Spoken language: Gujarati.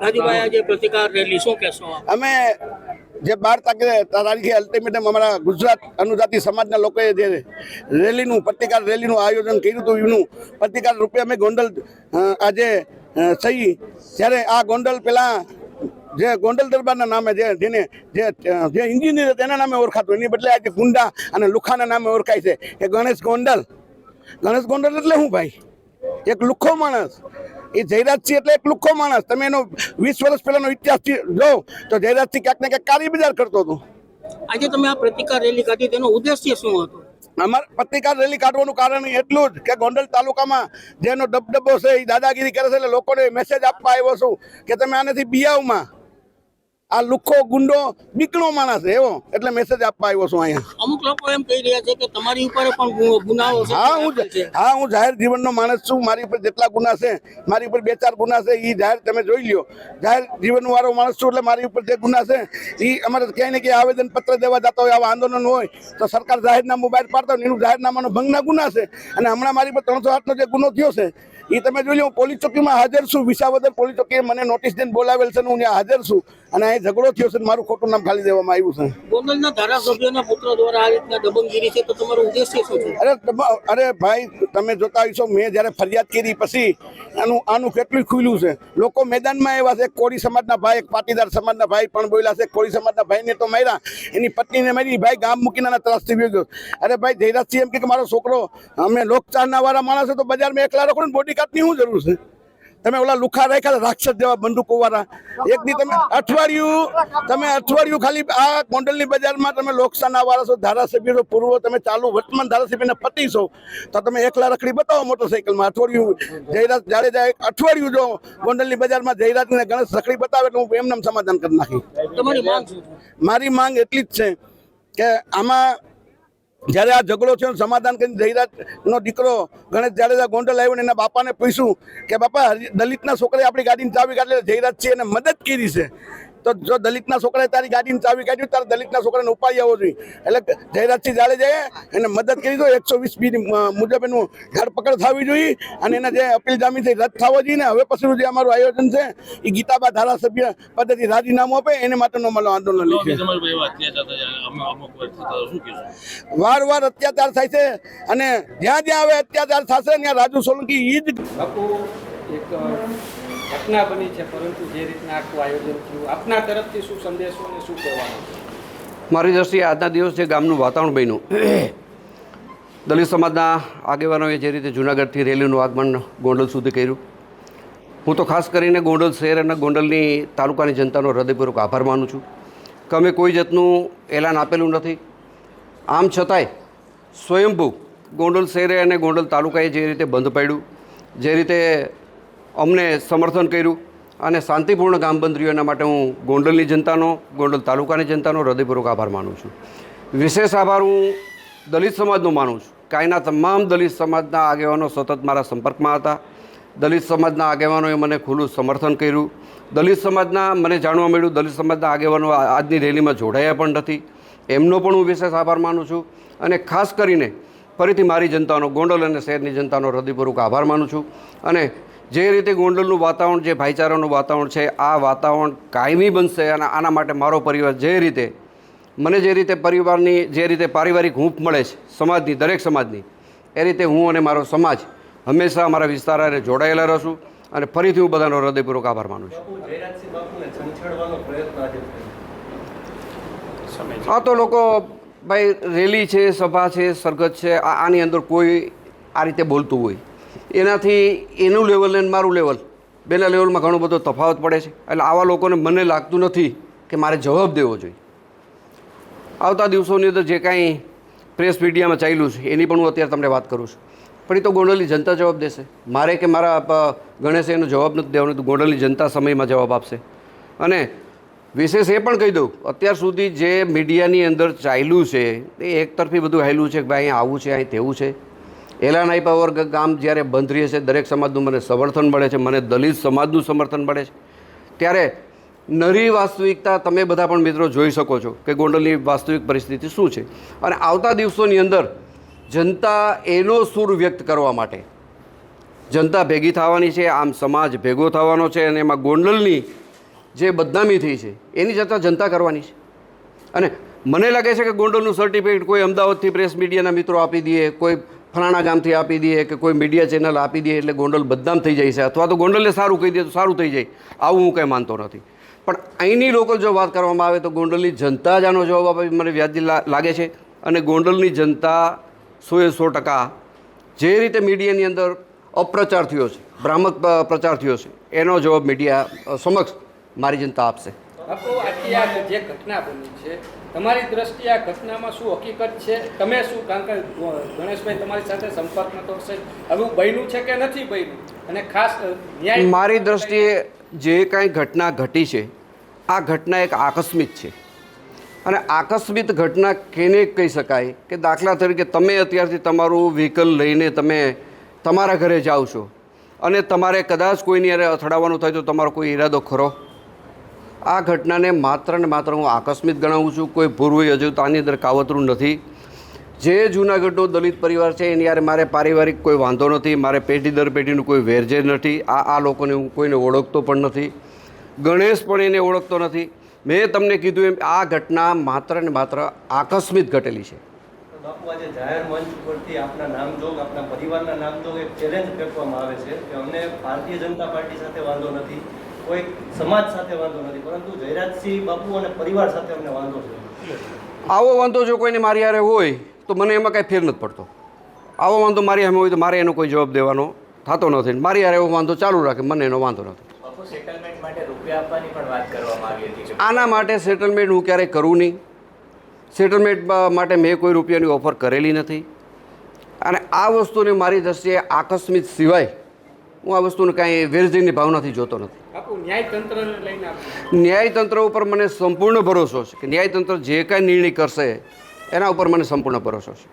રાજુભાઈ આજે પ્રતિકાર રેલી શું કહેશો અમે જે બાર તારીખે તારીખે અલ્ટિમેટમ અમારા ગુજરાત અનુજાતિ સમાજના લોકોએ જે રેલીનું પ્રતિકાર રેલીનું આયોજન કર્યું હતું એનું પ્રતિકાર રૂપે અમે ગોંડલ આજે થઈ સહી. જ્યારે આ ગોંડલ પેલા જે ગોંડલ દરબારના નામે જે જેને જે જે એન્જિનિયર તેના નામે ઓળખાતું. એની બદલે આજે ગુંડા અને લુખાના નામે ઓળખાય છે. એ ગણેશ ગોંડલ. ગણેશ ગોંડલ એટલે શું ભાઈ? એક લુખ્ખો માણસ. એ જયરાજસિંહ એટલે એક લુખ્ખો માણસ. તમે એનો વીસ વર્ષ પહેલાનો ઇતિહાસ જો તો જયરાજસિંહ ક્યાંક ને ક્યાંક કાળી બજાર કરતો હતો. આજે તમે આ પ્રતિકાર રેલી કાઢી તેનો ઉદ્દેશ્ય શું હતો? અમારે પત્રિકાર રેલી કાઢવાનું કારણ એટલું જ કે ગોંડલ તાલુકામાં જેનો ડબડબો છે એ દાદાગીરી કરે છે એટલે લોકોને મેસેજ આપવા આવ્યો છું કે તમે આનાથી બિયાવમાં આ લુખ્ખો ગુંડો બીકણો માણસ એવો એટલે મેસેજ આપવા આવ્યો છું અહીંયા. અમુક લોકો એમ કહી રહ્યા છે કે તમારી ઉપર પણ ગુનાઓ છે. હા હું હા હું જાહેર જીવનનો માણસ છું. મારી ઉપર જેટલા ગુના છે મારી ઉપર બે ચાર ગુના છે એ જાહેર તમે જોઈ લ્યો. જાહેર જીવન વાળો માણસ છું એટલે મારી ઉપર જે ગુના છે એ અમારે ક્યાંય ને ક્યાંય આવેદન પત્ર દેવા જતા હોય આવા આંદોલન હોય તો સરકાર જાહેરનામું બહાર પાડતા હોય એનું જાહેરનામાનો ભંગના ગુના છે. અને હમણાં મારી પર ત્રણસો આઠનો જે ગુનો થયો છે એ તમે જોઈ લો હું પોલીસ ચોકીમાં હાજર છું. વિસાવદર પોલીસ ચોકીએ મને નોટિસ દઈને બોલાવેલ છે હું ત્યાં હાજર છું. અને અહીં ઝઘડો થયો છે મારું ખોટું નામ ખાલી દેવામાં આવ્યું છે. ગોંડલના ધારાસભ્યોના પુત્ર દ્વારા આ રીતના દબંગગીરી છે તો તમારો ઉદ્દેશ્ય શું છે? અરે અરે ભાઈ તમે જોતા આવીશો મેં જ્યારે ફરિયાદ કરી પછી આનું આનું કેટલું ખુલ્યું છે. લોકો મેદાનમાં આવ્યા છે કોળી સમાજના ભાઈ એક પાટીદાર સમાજના ભાઈ પણ બોલ્યા છે કોળી સમાજના ભાઈને તો માર્યા. એની પત્નીને મારી ભાઈ ગામ મૂકીને આના ત્રાસથી ગયો. અરે ભાઈ જયરાજસિંહ એમ કે મારો છોકરો અમે લોકચારના વાળા માણસો તો બજારમાં એકલા રાખો ને બોડી કાર્ડની શું જરૂર છે? તમે ઓલા લુખા રાખ્યા રાક્ષસ જેવા બંદૂકો વાળા એક દી તમે અઠવાડિયું તમે અઠવાડિયું ખાલી આ ગોંડલની બજારમાં તમે લોકસાના વાળા છો ધારાસભ્ય છો પૂર્વ તમે ચાલુ વર્તમાન ધારાસભ્યને પતિ છો તો તમે એકલા રખડી બતાવો મોટરસાઇકલમાં અઠવાડિયું. જયરાજ જાડેજા એક અઠવાડિયું જો ગોંડલની બજારમાં જયરાજ ને ગણેશ રખડી બતાવે એટલે હું એમને સમાધાન કરી નાખી. મારી માંગ એટલી જ છે કે આમાં જ્યારે આ ઝઘડો ને સમાધાન કરીને જયરાજનો દીકરો ગણેશ જાડેજા ગોંડલ આવ્યો ને એના બાપાને પૂછ્યું કે બાપા દલિતના છોકરાએ આપણી ગાડીની ચાવી કાઢી જયરાજ છે એને મદદ કરી છે. તો જો દલિતના છોકરાએ તારી ગાડીની ચાવી કાઢી તારે દલિતના છોકરાને ઉપાડી આવવો જોઈએ. એટલે જયરાજસિંહ જાડેજાએ એને મદદ કરી દો એકસો વીસ બી મુજબ એનું ધરપકડ થવી જોઈએ અને એના જે અપીલ જામીનથી રદ થવો જોઈએ ને હવે પછીનું જે અમારું આયોજન છે એ ગીતાબા ધારાસભ્ય પદ્ધતિ રાજીનામું આપે એને માટેનો મારો આંદોલન લીધું અત્યાચાર થયા વાર વાર વાર અત્યાચાર થાય છે અને જ્યાં જ્યાં હવે અત્યાચાર થશે ત્યાં રાજુ સોલંકી ઈ જ એક ઘટના બની છે, પરંતુ જે રીતના આખું આયોજન થયું, આપના તરફથી શું સંદેશો અને શું કહેવાનું મારી દ્રષ્ટિએ આજના દિવસે ગામનું વાતાવરણ બન્યું, દલિત સમાજના આગેવાનોએ જે રીતે જૂનાગઢથી રેલીનું આગમન ગોંડલ સુધી કર્યું. હું તો ખાસ કરીને ગોંડલ શહેર અને ગોંડલની તાલુકાની જનતાનો હૃદયપૂર્વક આભાર માનું છું કે અમે કોઈ જાતનું એલાન આપેલું નથી. આમ છતાંય સ્વયંભૂ ગોંડલ શહેરે અને ગોંડલ તાલુકાએ જે રીતે બંધ પાડ્યું, જે રીતે અમને સમર્થન કર્યું અને શાંતિપૂર્ણ ગામ બંધ માટે હું ગોંડલની જનતાનો, ગોંડલ તાલુકાની જનતાનો હૃદયપૂર્વક આભાર માનું છું. વિશેષ આભાર હું દલિત સમાજનો માનું છું. કાંઈના તમામ દલિત સમાજના આગેવાનો સતત મારા સંપર્કમાં હતા. દલિત સમાજના આગેવાનોએ મને ખુલ્લું સમર્થન કર્યું. દલિત સમાજના, મને જાણવા મળ્યું દલિત સમાજના આગેવાનો આજની રેલીમાં જોડાયા પણ નથી. એમનો પણ હું વિશેષ આભાર માનું છું. અને ખાસ કરીને ફરીથી મારી જનતાનો, ગોંડલ અને શહેરની જનતાનો હૃદયપૂર્વક આભાર માનું છું. અને જે રીતે ગોંડલનું વાતાવરણ જે ભાઈચારાનું વાતાવરણ છે આ વાતાવરણ કાયમી બનશે અને આના માટે મારો પરિવાર જે રીતે મને જે રીતે પરિવારની જે રીતે પારિવારિક હૂંફ મળે છે સમાજની દરેક સમાજની એ રીતે હું અને મારો સમાજ હંમેશા અમારા વિસ્તાર જોડાયેલા રહીશું અને ફરીથી હું બધાનો હૃદયપૂર્વક આભાર માનું છું. આ તો લોકો ભાઈ રેલી છે સભા છે સરગત છે આ આની અંદર કોઈ આ રીતે બોલતું હોય. એનાથી એનું લેવલ ને મારું લેવલ બેના લેવલમાં ઘણો બધો તફાવત પડે છે. એટલે આવા લોકોને મને લાગતું નથી કે મારે જવાબ દેવો જોઈએ. આવતા દિવસોની અંદર જે કાંઈ પ્રેસ મીડિયામાં ચાલ્યું છે, એની પણ હું અત્યારે તમને વાત કરું છું. પણ એ તો ગોંડલની જનતા જવાબ દેશે. મારે કે મારા ગણેશે એનો જવાબ નથી દેવાનો, તો ગોંડલની જનતા સમયમાં જવાબ આપશે. અને વિશેષ એ પણ કહી દઉં, અત્યાર સુધી જે મીડિયાની અંદર ચાલ્યું છે, એ એકતરફી બધું હેલું છે કે ભાઈ અહીં આવું છે, અહીં તેવું છે. એલાન આપ્યા વર્ગ ગામ જ્યારે બંધ રહે છે, દરેક સમાજનું મને સમર્થન મળે છે, મને દલિત સમાજનું સમર્થન મળે છે. ત્યારે નરી વાસ્તવિકતા તમે બધા પણ મિત્રો જોઈ શકો છો કે ગોંડલની વાસ્તવિક પરિસ્થિતિ શું છે. અને આવતા દિવસોની અંદર જનતા એનો સૂર વ્યક્ત કરવા માટે જનતા ભેગી થવાની છે, આમ સમાજ ભેગો થવાનો છે અને એમાં ગોંડલની જે બદનામી થઈ છે, એની જતા જનતા કરવાની છે. અને મને લાગે છે કે ગોંડલનું સર્ટિફિકેટ કોઈ અમદાવાદથી પ્રેસ મીડિયાના મિત્રો આપી દઈએ કોઈ ફલાણા ગામથી આપી દઈએ કે કોઈ મીડિયા ચેનલ આપી દઈએ એટલે ગોંડલ બદનામ થઈ જાય છે. અથવા તો ગોંડલને સારું કહી દે તો સારું થઈ જાય. આવું હું કંઈ માનતો નથી. પણ અહીંની લોકલ જો વાત કરવામાં આવે તો ગોંડલની જનતા જ આનો જવાબ આપે મને વ્યાજી લાગે છે. અને ગોંડલની જનતા સોએ સો ટકા જે રીતે મીડિયાની અંદર અપ્રચાર થયો છે, ભ્રામક પ્રચાર થયો છે, એનો જવાબ મીડિયા સમક્ષ મારી જનતા આપશે. જે ઘટના બની છે તમારી દ્રષ્ટિએ આ ઘટનામાં શું હકીકત છે? તમે શું? કારણ કે ગણેશભાઈ તમારી સાથે સંપર્ક નતો હશે હવે બન્યું છે કે નથી બન્યું? અને ખાસ ન્યાય મારી દ્રષ્ટિએ જે કાંઈ ઘટના ઘટી છે, આ ઘટના એક આકસ્મિક છે. અને આકસ્મિક ઘટના કેને કહી શકાય કે દાખલા તરીકે તમે અત્યારથી તમારું વ્હીકલ લઈને તમે તમારા ઘરે જાઓ છો. અને તમારે કદાચ કોઈની અરે અથડાવવાનું થાય તો તમારો કોઈ ઈરાદો ખરો? આ ઘટનાને માત્ર ને માત્ર હું આકસ્મિક ગણાવું છું. કોઈ પૂર્વ હજુ તો અંદર કાવતરું નથી. જે જૂનાગઢનો દલિત પરિવાર છે, એની યારે મારે પારિવારિક કોઈ વાંધો નથી. મારે પેઢી દર પેઢીનું કોઈ વેરઝેર નથી. આ આ લોકોને હું કોઈને ઓળખતો પણ નથી. ગણેશ પણ એને ઓળખતો નથી. મેં તમને કીધું એમ, આ ઘટના માત્ર ને માત્ર આકસ્મિક ઘટેલી છે. ઉપરથી આપના નામજોગ આપના પરિવારના નામજોગ એક ચેલેન્જ ફેંકવામાં આવે છે કે અમને ભારતીય જનતા પાર્ટી સાથે વાંધો નથી. કોઈ સમાજ સાથે વાંધો નથી પરંતુ જયરાજસિંહ બાપુ અને પરિવાર સાથે અમને વાંધો છે. આવો વાંધો જો કોઈને મારી હારે હોય તો મને એમાં કાંઈ ફેર નથી પડતો. આવો વાંધો મારી સામે હોય તો મારે એનો કોઈ જવાબ દેવાનો થતો નથી. મારી હારે એવો વાંધો ચાલુ રાખે મને એનો વાંધો નથી. બાપુ સેટલમેન્ટ માટે રૂપિયા આપવાની પણ વાત કરવામાં આવી હતી કે આના માટે સેટલમેન્ટ હું ક્યારેય કરું નહીં. સેટલમેન્ટ માટે મેં કોઈ રૂપિયાની ઓફર કરેલી નથી. અને આ વસ્તુને મારી દ્રષ્ટિએ આકસ્મિક સિવાય હું આ વસ્તુને કાંઈ વેરઝીરની ભાવનાથી જોતો નથી. ન્યાયતંત્ર ઉપર મને સંપૂર્ણ ભરોસો છે કે ન્યાયતંત્ર જે કાંઈ નિર્ણય કરશે એના ઉપર મને સંપૂર્ણ ભરોસો છે.